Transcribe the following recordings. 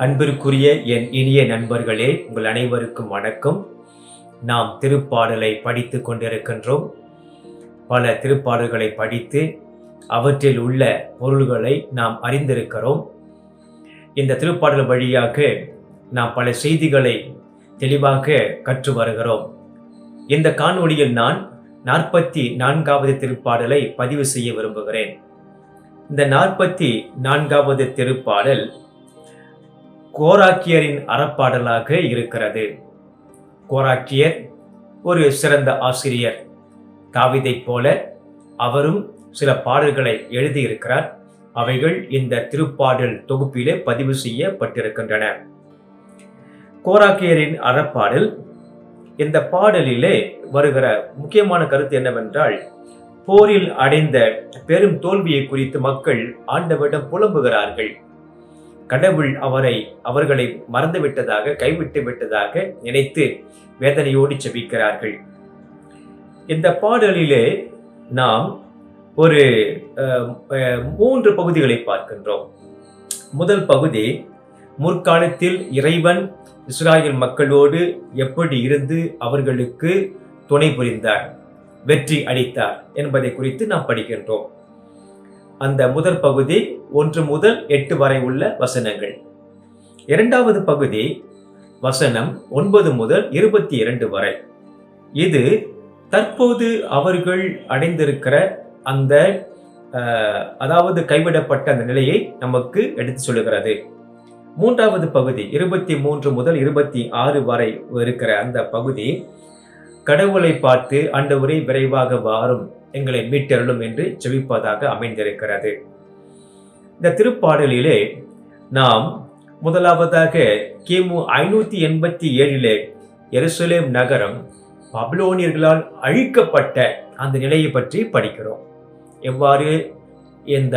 அன்பிற்குரிய என் இனிய நண்பர்களே உங்கள் அனைவருக்கும் வணக்கம். நாம் திருப்பாடலை படித்து கொண்டிருக்கின்றோம். பல திருப்பாடல்களை படித்து அவற்றில் உள்ள பொருள்களை நாம் அறிந்திருக்கிறோம். இந்த திருப்பாடல் வழியாக நாம் பல செய்திகளை தெளிவாக கற்று வருகிறோம். இந்த காணொளியில் நான் நாற்பத்தி நான்காவது திருப்பாடலை பதிவு செய்ய விரும்புகிறேன். இந்த நாற்பத்தி நான்காவது திருப்பாடல் கோராக்கியரின் அறப்பாடலாக இருக்கிறது. கோராக்கியர் ஒரு சிறந்த ஆசிரியர். தாவிதைப் போல அவரும் சில பாடல்களை எழுதியிருக்கிறார். அவைகள் இந்த திருப்பாடல் தொகுப்பிலே பதிவு செய்யப்பட்டிருக்கின்றன. கோராக்கியரின் அறப்பாடல் இந்த பாடலிலே வருகிற முக்கியமான கருத்து என்னவென்றால் போரில் அடைந்த பெரும் தோல்வியை குறித்து மக்கள் ஆண்டவரிடம் புலம்புகிறார்கள். கடவுள் அவரை அவர்களை மறந்துவிட்டதாக கைவிட்டு விட்டதாக நினைத்து வேதனையோடு செபிக்கிறார்கள் இந்த பாடலிலே நாம் ஒரு மூன்று பகுதிகளை பார்க்கின்றோம். முதல் பகுதி முற்காலத்தில் இறைவன் இஸ்ராயல் மக்களோடு எப்படி இருந்து அவர்களுக்கு துணை புரிந்தார் வெற்றி அளித்தார் என்பதை குறித்து நாம் படிக்கின்றோம். அந்த முதல் பகுதி ஒன்று முதல் எட்டு வரை உள்ள வசனங்கள். இரண்டாவது பகுதி வசனம் ஒன்பது முதல் இருபத்தி இரண்டு வரை. இது தற்போது அவர்கள் அடைந்திருக்கிற அந்த அதாவது கைவிடப்பட்ட அந்த நிலையை நமக்கு எடுத்து சொல்லுகிறது. மூன்றாவது பகுதி இருபத்தி மூன்று முதல் இருபத்தி ஆறு வரை இருக்கிற அந்த பகுதி கடவுளை பார்த்து ஆண்டவரே விரைவாக வாரும் எங்களை மீட்டருளும் என்று ஜெபிப்பதாக அமைந்திருக்கிறது. இந்த திருப்பாடலிலே நாம் முதலாவதாக கிமு ஐநூத்தி எண்பத்தி ஏழிலே எருசலேம் நகரம் பப்லோனியர்களால் அழிக்கப்பட்ட அந்த நிலையை பற்றி படிக்கிறோம். எவ்வாறு இந்த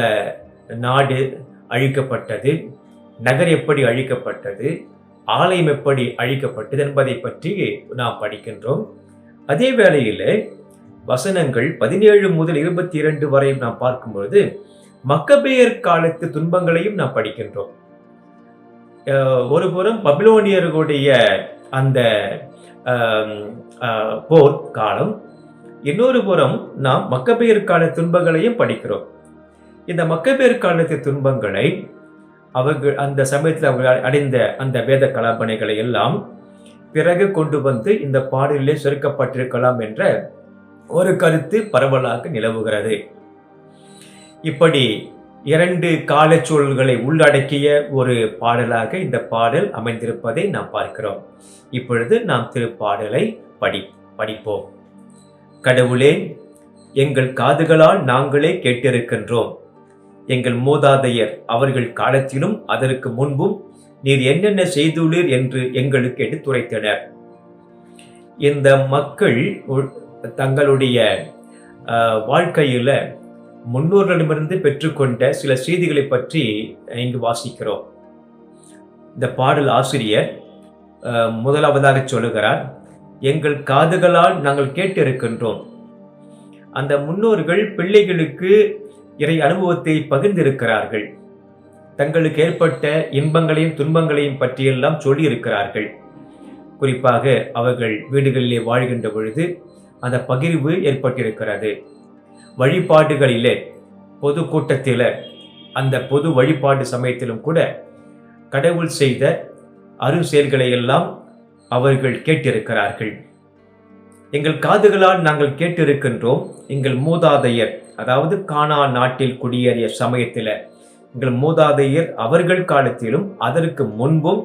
நாடு அழிக்கப்பட்டது நகர் எப்படி அழிக்கப்பட்டது ஆலயம் எப்படி அழிக்கப்பட்டது என்பதை பற்றி நாம் படிக்கின்றோம். அதே வேளையில் வசனங்கள் பதினேழு முதல் இருபத்தி இரண்டு வரையும் நாம் பார்க்கும்பொழுது மக்கபேயர் காலத்து துன்பங்களையும் நாம் படிக்கின்றோம். ஒருபுறம் பபிலோனியர்களுடைய அந்த போர் காலம் இன்னொரு புறம் நாம் மக்கபேயர் கால துன்பங்களையும் படிக்கிறோம். இந்த மக்கபேயர் காலத்து துன்பங்களை அவர்கள் அந்த சமயத்தில் அவர்கள் அடைந்த அந்த வேத கலாபனைகளை எல்லாம் பிறகு கொண்டு வந்து இந்த பாடலிலே சுருக்கப்பட்டிருக்கலாம் என்ற ஒரு கருத்து பரவலாக நிலவுகிறது. இப்படி இரண்டு காலச்சூழல்களை உள்ளடக்கிய ஒரு பாடலாக இந்த பாடல் அமைந்திருப்பதை நாம் பார்க்கிறோம். இப்பொழுது நாம் திருப்பாடலை படி படிப்போம். கடவுளே எங்கள் காதுகளால் நாங்களே கேட்டிருக்கின்றோம். எங்கள் மூதாதையர் அவர்கள் காலத்திலும் அதற்கு முன்பும் நீர் என்னென்ன செய்துள்ளீர் என்று எங்களுக்கு எடுத்துரைத்தனர். இந்த மக்கள் தங்களுடைய வாழ்க்கையில் முன்னோர்களிடமிருந்து பெற்றுக்கொண்ட சில செய்திகளை பற்றி இங்கு வாசிக்கிறோம். இந்த பாடல் ஆசிரியர் முதலாவதாக சொல்லுகிறார் எங்கள் காதுகளால் நாங்கள் கேட்டிருக்கின்றோம். அந்த முன்னோர்கள் பிள்ளைகளுக்கு இறை அனுபவத்தை பகிர்ந்திருக்கிறார்கள். தங்களுக்கு ஏற்பட்ட இன்பங்களையும் துன்பங்களையும் பற்றியெல்லாம் சொல்லியிருக்கிறார்கள். குறிப்பாக அவர்கள் வீடுகளிலே வாழ்கின்ற பொழுது அந்த பகிர்வு ஏற்பட்டிருக்கிறது. வழிபாடுகளிலே பொது அந்த பொது வழிபாடு சமயத்திலும் கூட கடவுள் செய்த அரு செயல்களை எல்லாம் அவர்கள் கேட்டிருக்கிறார்கள். எங்கள் காதுகளால் நாங்கள் கேட்டிருக்கின்றோம். எங்கள் மூதாதையர் அதாவது கானா நாட்டில் குடியேறிய சமயத்தில் எங்கள் மூதாதையர் அவர்கள் காலத்திலும் அதற்கு முன்பும்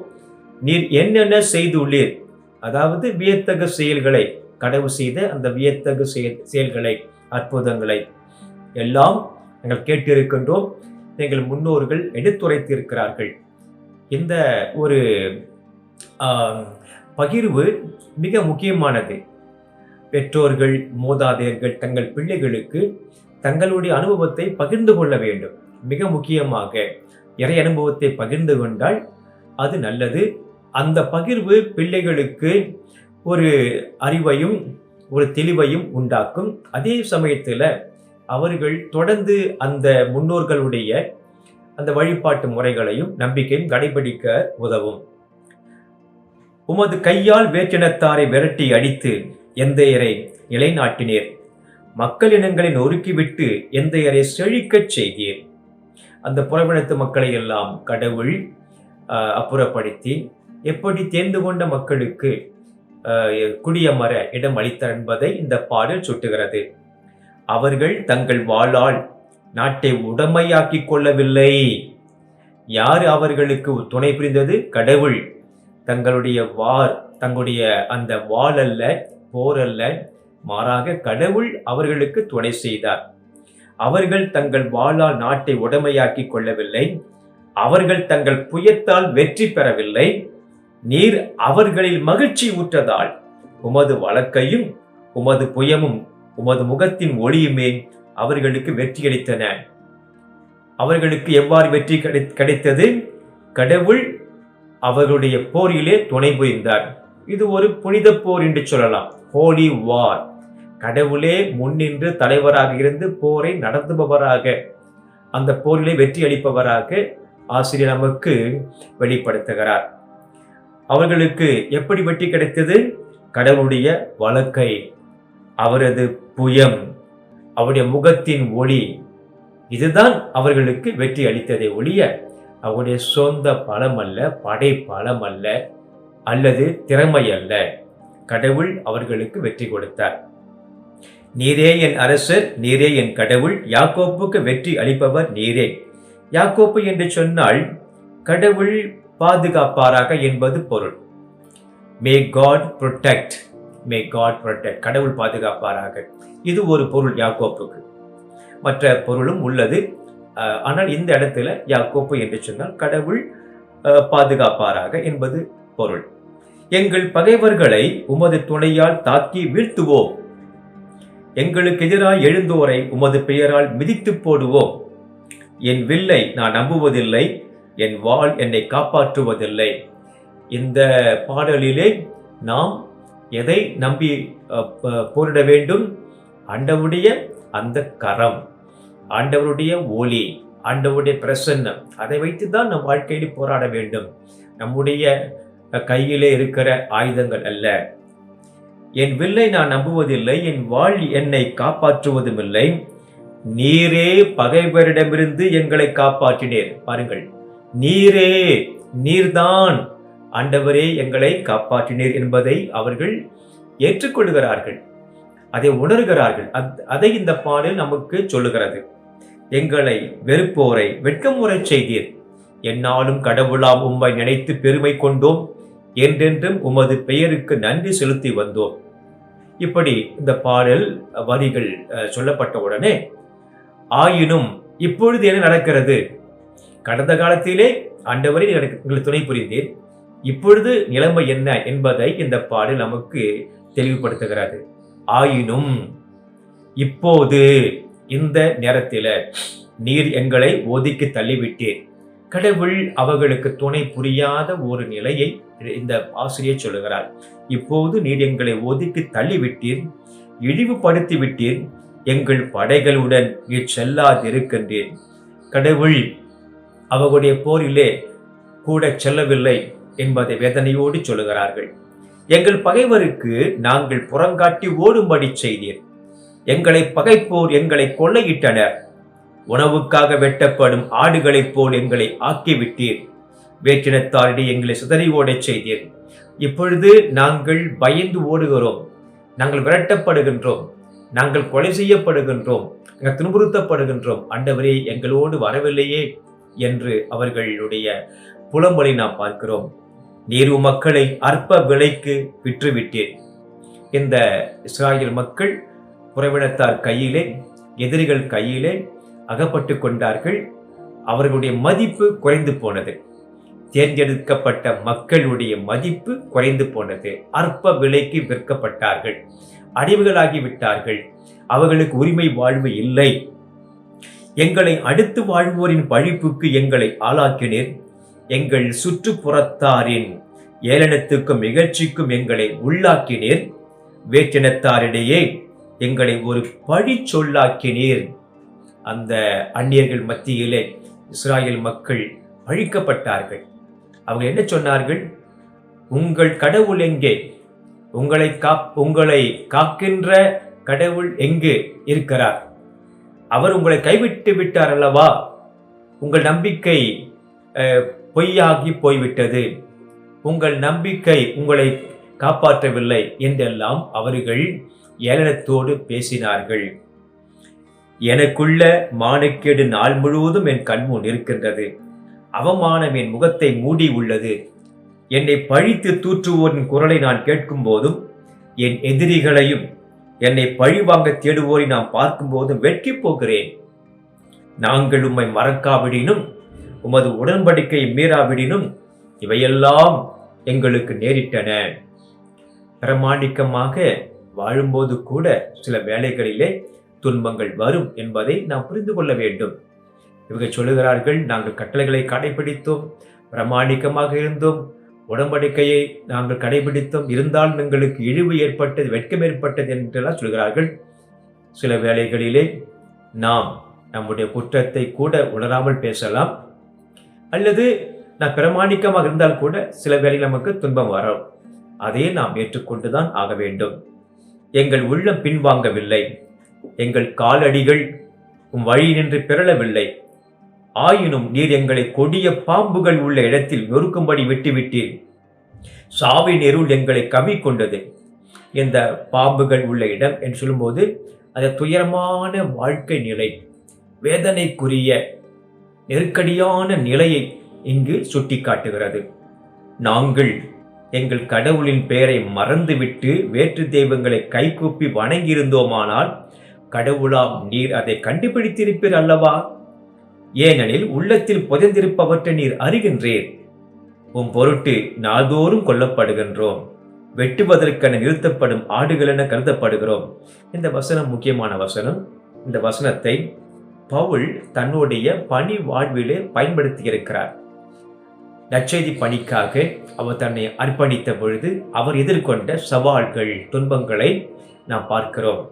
நீர் என்னென்ன செய்துள்ளீர் அதாவது வியத்தக செயல்களை கடவுள் செய்த அந்த வியத்தகு செயல் செயல்களை அற்புதங்களை எல்லாம் நாங்கள் கேட்டிருக்கின்றோம். எங்கள் முன்னோர்கள் எடுத்துரைத்திருக்கிறார்கள். இந்த ஒரு பகிர்வு மிக முக்கியமானது. பெற்றோர்கள் மூதாதையர்கள் தங்கள் பிள்ளைகளுக்கு தங்களுடைய அனுபவத்தை பகிர்ந்து கொள்ள வேண்டும். மிக முக்கியமாக இறை அனுபவத்தை பகிர்ந்து கொண்டால் அது நல்லது. அந்த பகிர்வு பிள்ளைகளுக்கு ஒரு அறிவையும் ஒரு தெளிவையும் உண்டாக்கும். அதே சமயத்தில் அவர்கள் தொடர்ந்து அந்த முன்னோர்களுடைய அந்த வழிபாட்டு முறைகளையும் நம்பிக்கையும் கடைபிடிக்க உதவும். உமது கையால் வேற்றினத்தாரை விரட்டி அடித்து எந்தையரை நிலைநாட்டினீர். மக்களினங்களை நொறுக்கிவிட்டு எந்தையரை செழிக்கச் செய்தீர். அந்த புறவினத்து மக்களை எல்லாம் கடவுள் அப்புறப்படுத்தி எப்படி தேர்ந்து கொண்ட மக்களுக்கு குடியமர இடம் அளித்தார் என்பதை இந்த பாடல் சுட்டுகிறது. அவர்கள் தங்கள் வாளால் நாட்டை உடமையாக்கிக் கொள்ளவில்லை. யார் அவர்களுக்கு துணை புரிந்தது? கடவுள். தங்களுடைய வார் தங்களுடைய அந்த வாள் அல்ல போர் அல்ல மாறாக கடவுள் அவர்களுக்கு துணை செய்தார். அவர்கள் தங்கள் வாளால் நாட்டை உடமையாக்கிக் கொள்ளவில்லை. அவர்கள் தங்கள் புயத்தால் வெற்றி பெறவில்லை. நீர் அவர்களில் மகிழ்ச்சி ஊற்றதால் உமது வழக்கையும் உமது புயமும் உமது முகத்தின் ஒளியுமே அவர்களுக்கு வெற்றியளித்தன. அவர்களுக்கு எவ்வாறு வெற்றி கிடை- கிடைத்தது? கடவுள் அவர்களுடைய போரிலே துணை புரிந்தார். இது ஒரு புனித போர் என்று சொல்லலாம். ஹோலி வார் கடவுளே முன்னின்று தலைவராக இருந்து போரை நடத்துபவராக அந்த போரிலே வெற்றி அளிப்பவராக ஆசிரியர் நமக்கு வெளிப்படுத்துகிறார். அவர்களுக்கு எப்படி வெற்றி கிடைத்தது? கடவுளுடைய வழக்கை. அவரது புயம் அவருடைய முகத்தின் ஒளி இதுதான் அவர்களுக்கு வெற்றி அளித்ததை ஒழிய அவருடைய சொந்த பலம் அல்ல படை பலம் அல்ல அல்லது திறமை அல்ல கடவுள் அவர்களுக்கு வெற்றி கொடுத்தார். நீரே என் அரசர் நீரே என் கடவுள் யாக்கோப்புக்கு வெற்றி அளிப்பவர் நீரே. யாக்கோப்பு என்று சொன்னால் கடவுள் பாதுகாப்பாராக என்பது பொருள். May God protect may God protect கடவுள் பாதுகாப்பாராக. இது ஒரு பொருள் யாக்கோப்புக்கு. மற்ற பொருளும் உள்ளது. ஆனால் இந்த இடத்துல யாக்கோப்பு என்று சொன்னால் கடவுள் பாதுகாப்பாராக என்பது பொருள். எங்கள் பகைவர்களை உமது துணையால் தாக்கி வீழ்த்துவோம். எங்களுக்கு எதிராக எழுந்தோரை உமது பெயரால் மிதித்து போடுவோம். என் வில்லை நான் நம்புவதில்லை. என் வாழ் என்னை காப்பாற்றுவதில்லை. இந்த பாடலிலே நாம் எதை நம்பி போரிட வேண்டும்? ஆண்டவருடைய அந்த கரம் ஆண்டவருடைய ஒளி ஆண்டவருடைய பிரசன்னம் அதை வைத்து தான் நம் வாழ்க்கையில் போராட வேண்டும். நம்முடைய கையிலே இருக்கிற ஆயுதங்கள் அல்ல. என் வில்லை நான் நம்புவதில்லை என் வாழ் என்னை காப்பாற்றுவதும் இல்லை நீரே பகைவரிடமிருந்து எங்களை காப்பாற்றினீர். பாருங்கள். நீரே நீர்தான். ஆண்டவரே எங்களை காப்பாற்றினீர் என்பதை அவர்கள் ஏற்றுக்கொள்கிறார்கள். அதை உணர்கிறார்கள். அத்- அதை இந்த பாடல் நமக்கு சொல்லுகிறது. எங்களை வெறுப்போரை வெட்கமுறை செய்தீர். என்னாலும் கடவுளாம் உம்மை நினைத்து பெருமை கொண்டோம். என்றென்றும் உமது பெயருக்கு நன்றி செலுத்தி வந்தோம். இப்படி இந்த பாடல் வரிகள் சொல்லப்பட்ட உடனே ஆயினும் இப்பொழுது என்ன நடக்கிறது? கடந்த காலத்திலே ஆண்டவரே எனக்கு எங்களுக்கு துணை புரிந்தீர். இப்பொழுது நிலைமை என்ன என்பதை இந்த பாடல் நமக்கு தெளிவுபடுத்துகிறது. ஆயினும் இப்போது இந்த நேரத்தில் நீர் எங்களை ஒதுக்கி தள்ளிவிட்டீர். கடவுள் அவர்களுக்கு துணை புரியாத ஒரு நிலையை இந்த ஆசிரியர் சொல்லுகிறார். இப்போது நீர் எங்களை ஒதுக்கி தள்ளிவிட்டீர் இழிவுபடுத்தி விட்டீர் எங்கள் படைகளுடன் நீர் செல்லாதிருக்கின்றீர். கடவுள் அவர்களுடைய போரிலே கூட செல்லவில்லை என்பதை வேதனையோடு சொல்லுகிறார்கள். எங்கள் பகைவருக்கு நாங்கள் புறங்காட்டி ஓடும்படி செய்தீர். எங்களை பகைப்போர் எங்களை கொள்ளையிட்டனர். உணவுக்காக வெட்டப்படும் ஆடுகளைப் போல் எங்களை ஆக்கிவிட்டீர். வேற்றினத்தாரிடையே எங்களை சிதறி ஓடச் செய்தீர். இப்பொழுது நாங்கள் பயந்து ஓடுகிறோம். நாங்கள் விரட்டப்படுகின்றோம். நாங்கள் கொலை செய்யப்படுகின்றோம். நாங்கள் துன்புறுத்தப்படுகின்றோம். அண்டவரே எங்களோடு வரவில்லையே. என்று அவர்களுடைய புலம்பலை நாம் பார்க்கிறோம். நீர் மக்களை அற்ப விலைக்கு விற்றுவிட்டீர். இந்த இஸ்ராயல் மக்கள் புறவினத்தார் கையிலே எதிரிகள் கையிலே அகப்பட்டு கொண்டார்கள். அவர்களுடைய மதிப்பு குறைந்து போனது. தேர்ந்தெடுக்கப்பட்ட மக்களுடைய மதிப்பு குறைந்து போனது. அற்ப விலைக்கு விற்கப்பட்டார்கள். அடிவுகளாகி விட்டார்கள். அவர்களுக்கு உரிமை வாழ்வு இல்லை. எங்களை அடுத்து வாழ்வோரின் பழிப்புக்கு எங்களை ஆளாக்கினீர். எங்கள் சுற்றுப்புறத்தாரின் ஏளனத்துக்கும் இகழ்ச்சிக்கும் எங்களை உள்ளாக்கினீர். வேற்றினத்தாரிடையே எங்களை ஒரு பழி சொல்லாக்கினீர் அந்த அந்நியர்கள் மத்தியிலே இஸ்ராயல் மக்கள் பழிக்கப்பட்டார்கள் அவங்க என்ன சொன்னார்கள்? உங்கள் கடவுள் எங்கே? உங்களை காப் உங்களை காக்கின்ற கடவுள் எங்கே இருக்கிறார்? அவர் உங்களை கைவிட்டு விட்டார் அல்லவா உங்கள் நம்பிக்கை பொய்யாகி போய்விட்டது. உங்கள் நம்பிக்கை உங்களை காப்பாற்றவில்லை என்றெல்லாம் அவர்கள் ஏளனத்தோடு பேசினார்கள். எனக்குள்ள மானக்கேடு நாள் முழுவதும் என் கண்முன் இருக்கின்றது. அவமானம் என் முகத்தை மூடி உள்ளது. என்னை பழித்து தூற்றுவோரின் குரலை நான் கேட்கும் போதும் என் எதிரிகளையும் என்னை பழிவாங்க தேடுவோரை நான் பார்க்கும்போதும் வெட்டி போகிறேன். நாங்கள் உம்மை மறக்காவிடினும் உமது உடன்படிக்கை மீறாவிடினும் இவையெல்லாம் எங்களுக்கு நேரிட்டன. பிரமாணிக்கமாக வாழும்போது கூட சில வேலைகளிலே துன்பங்கள் வரும் என்பதை நாம் புரிந்து கொள்ள வேண்டும். இவங்க சொல்லுகிறார்கள் நாங்கள் கட்டளைகளை கடைபிடித்தோம் பிரமாணிக்கமாக இருந்தோம் உடம்படிக்கையை நாங்கள் கடைபிடித்தோம். இருந்தாலும் எங்களுக்கு இழிவு ஏற்பட்டது வெட்கம் ஏற்பட்டது என்றெல்லாம் சொல்கிறார்கள். சில வேளைகளிலே நாம் நம்முடைய குற்றத்தை கூட உணராமல் பேசலாம். அல்லது நான் பிரமாணிக்கமாக இருந்தால் கூட சில வேளை நமக்கு துன்பம் வரும் அதையே நாம் ஏற்றுக்கொண்டு தான் ஆக வேண்டும். எங்கள் உள்ளம் பின்வாங்கவில்லை. எங்கள் காலடிகள் உம் வழி நின்று பிறளவில்லை. ஆயினும் நீர் எங்களை கொடிய பாம்புகள் உள்ள இடத்தில் நொறுக்கும்படி விட்டுவிட்டீர். சாவின் இருள் எங்களை கவி கொண்டது. இந்த பாம்புகள் உள்ள இடம் என்று சொல்லும்போது அது துயரமான வாழ்க்கை நிலை வேதனைக்குரிய நெருக்கடியான நிலையை இங்கு சுட்டிக்காட்டுகிறது. நாங்கள் எங்கள் கடவுளின் பெயரை மறந்துவிட்டு வேற்று தெய்வங்களை கைகூப்பி வணங்கியிருந்தோமானால் கடவுளாம் நீர் அதை கண்டுபிடித்திருப்பீர் அல்லவா? ஏனெனில் உள்ளத்தில் புதைந்திருப்பவற்றை நீர் அறிகின்றீர். உம் பொருட்டு நாள்தோறும் கொல்லப்படுகின்றோம். வெட்டுவதற்கென நிறுத்தப்படும் ஆடுகள் என கருதப்படுகிறோம். இந்த வசனம் முக்கியமான வசனம். இந்த வசனத்தை பவுல் தன்னுடைய பணி வாழ்விலே பயன்படுத்தியிருக்கிறார். நற்செய்தி பணிக்காக அவர் தன்னை அர்ப்பணித்த பொழுது அவர் எதிர்கொண்ட சவால்கள் துன்பங்களை நாம் பார்க்கிறோம்.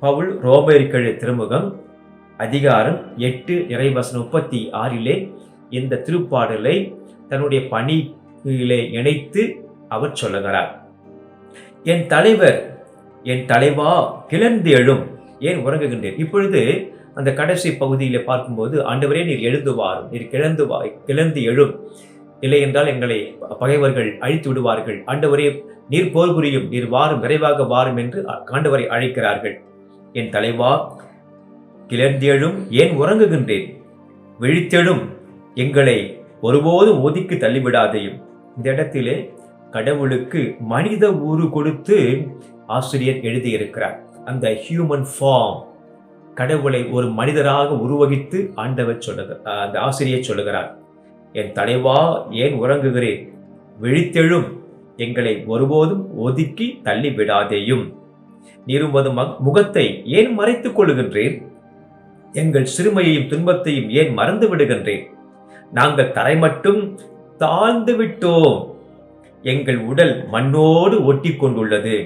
பவுல் ரோமேற்கழு திருமுகம் அதிகாரம் எட்டு இறைவசனம் முப்பத்தி ஆறிலே இந்த திருப்பாடலை தன்னுடைய பணியிலே இணைத்து அவர் சொல்லுகிறார். என் தலைவர் என் தலைவா கிளர்ந்து எழும் ஏன் உறங்குகின்றேன் இப்பொழுது அந்த கடைசி பகுதியில் பார்க்கும்போது ஆண்டவரே நீர் எழுந்துவாரும். நீர் கிளந்து வா கிளந்து எழும். இல்லை என்றால் எங்களை பகைவர்கள் அழித்து விடுவார்கள். ஆண்டவரே நீர் போர் புரியும் நீர் வாரும் விரைவாக வாரும் என்று ஆண்டவரை அழைக்கிறார்கள். என் தலைவா கிளர்ந்தெழும் ஏன் உறங்குகின்றேன்? விழித்தெழும் எங்களை ஒருபோதும் ஒதுக்கி தள்ளிவிடாதையும். இந்த இடத்திலே கடவுளுக்கு மனித ஊறு கொடுத்து ஆசிரியர் எழுதியிருக்கிறார். அந்த ஹியூமன் ஃபார்ம் கடவுளை ஒரு மனிதராக உருவகித்து ஆண்டவர் சொல்லுக அந்த ஆசிரியர் சொல்லுகிறார். என் தலைவா ஏன் உறங்குகிறேன்? விழித்தெழும் எங்களை ஒருபோதும் ஒதுக்கி தள்ளிவிடாதேயும். விடாதேயும் முகத்தை ஏன் மறைத்துக் கொள்ளுகின்றேன்? எங்கள் சிறுமையையும் துன்பத்தையும் ஏன் மறந்து விடுகின்றேன்? நாங்கள் தரை மட்டும் தாழ்ந்து விட்டோம். எங்கள் உடல் மண்ணோடு ஒட்டி கொண்டுள்ளது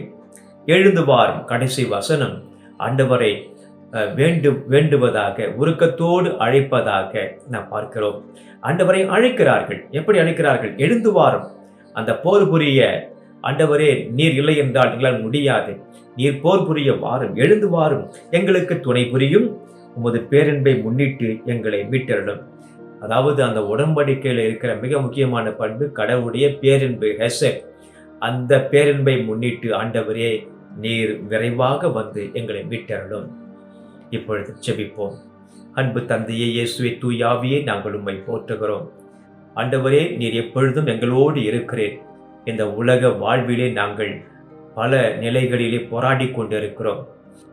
எழுந்து வாரும் கடைசி வசனம். ஆண்டவரை வேண்டு வேண்டுவதாக உருக்கத்தோடு அழைப்பதாக நாம் பார்க்கிறோம். ஆண்டவரை அழைக்கிறார்கள். எப்படி அழைக்கிறார்கள்? எழுந்து வாரும். அந்த போர் புரிய ஆண்டவரே நீர் இல்லை என்றால் எங்களால் முடியாது. நீர் போர் புரிய வாரும். எழுந்து வாரும். எங்களுக்கு துணை புரியும். உமது பேரன்பை முன்னிட்டு எங்களை மீட்டரிடும் அதாவது அந்த உடன்படிக்கையில் இருக்கிற மிக முக்கியமான பண்பு கடவுளுடைய பேரன்பு ஹெசட் அந்த பேரன்பை முன்னிட்டு ஆண்டவரே நீர் விரைவாக வந்து எங்களை மீட்டருளும். இப்பொழுது செபிப்போம். அன்பு தந்தையே இயேசுவை தூயாவியே நாங்கள் உம்மை போற்றுகிறோம். ஆண்டவரே நீர் எப்பொழுதும் எங்களோடு இருக்கிறேன் இந்த உலக வாழ்விலே நாங்கள் பல நிலைகளிலே போராடி கொண்டிருக்கிறோம்.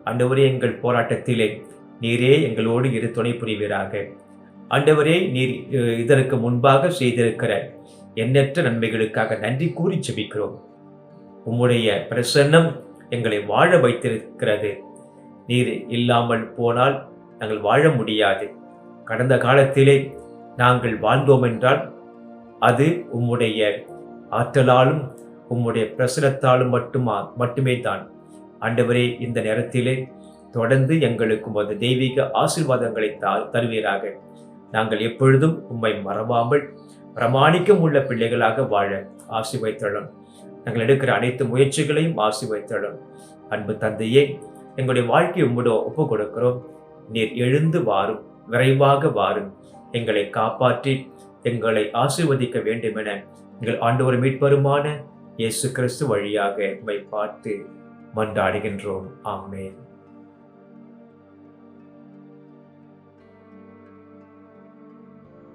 ஆண்டவரே எங்கள் போராட்டத்திலே நீரே எங்களோடு இரு துணை புரிவீராக ஆண்டவரே நீர் இதற்கு முன்பாக செய்திருக்கிற எண்ணற்ற நன்மைகளுக்காக நன்றி கூறி செபிக்கிறோம் உம்முடைய பிரசன்னம் எங்களை வாழ வைத்திருக்கிறது. நீர் இல்லாமல் போனால் நாங்கள் வாழ முடியாது. கடந்த காலத்திலே நாங்கள் வாழ்ந்தோம் என்றால் அது உம்முடைய ஆற்றலாலும் உம்முடைய பிரசனத்தாலும் மட்டுமா மட்டுமே தான் ஆண்டவரே இந்த நேரத்திலே தொடர்ந்து எங்களுக்கு உமது தெய்வீக ஆசீர்வாதங்களை தருவீராக. நாங்கள் எப்பொழுதும் உம்மை மறவாமல் பிரமாணிக்கம் உள்ள பிள்ளைகளாக வாழ ஆசிர்வைத்தளும் நாங்கள் எடுக்கிற அனைத்து முயற்சிகளையும் ஆசிர்வைத்தளும் அன்பு தந்தையே எங்களுடைய வாழ்க்கை உம்மிட ஒப்பு கொடுக்கிறோம் நீர் எழுந்து வாரும் விரைவாக வாரும். எங்களை காப்பாற்றி எங்களை ஆசீர்வதிக்க வேண்டும் என எங்கள் ஆண்டவர் மீட்பருமான இயேசு கிறிஸ்து வழியாக உம்மை பார்த்து மன்றாடுகின்றோம். ஆமேன்.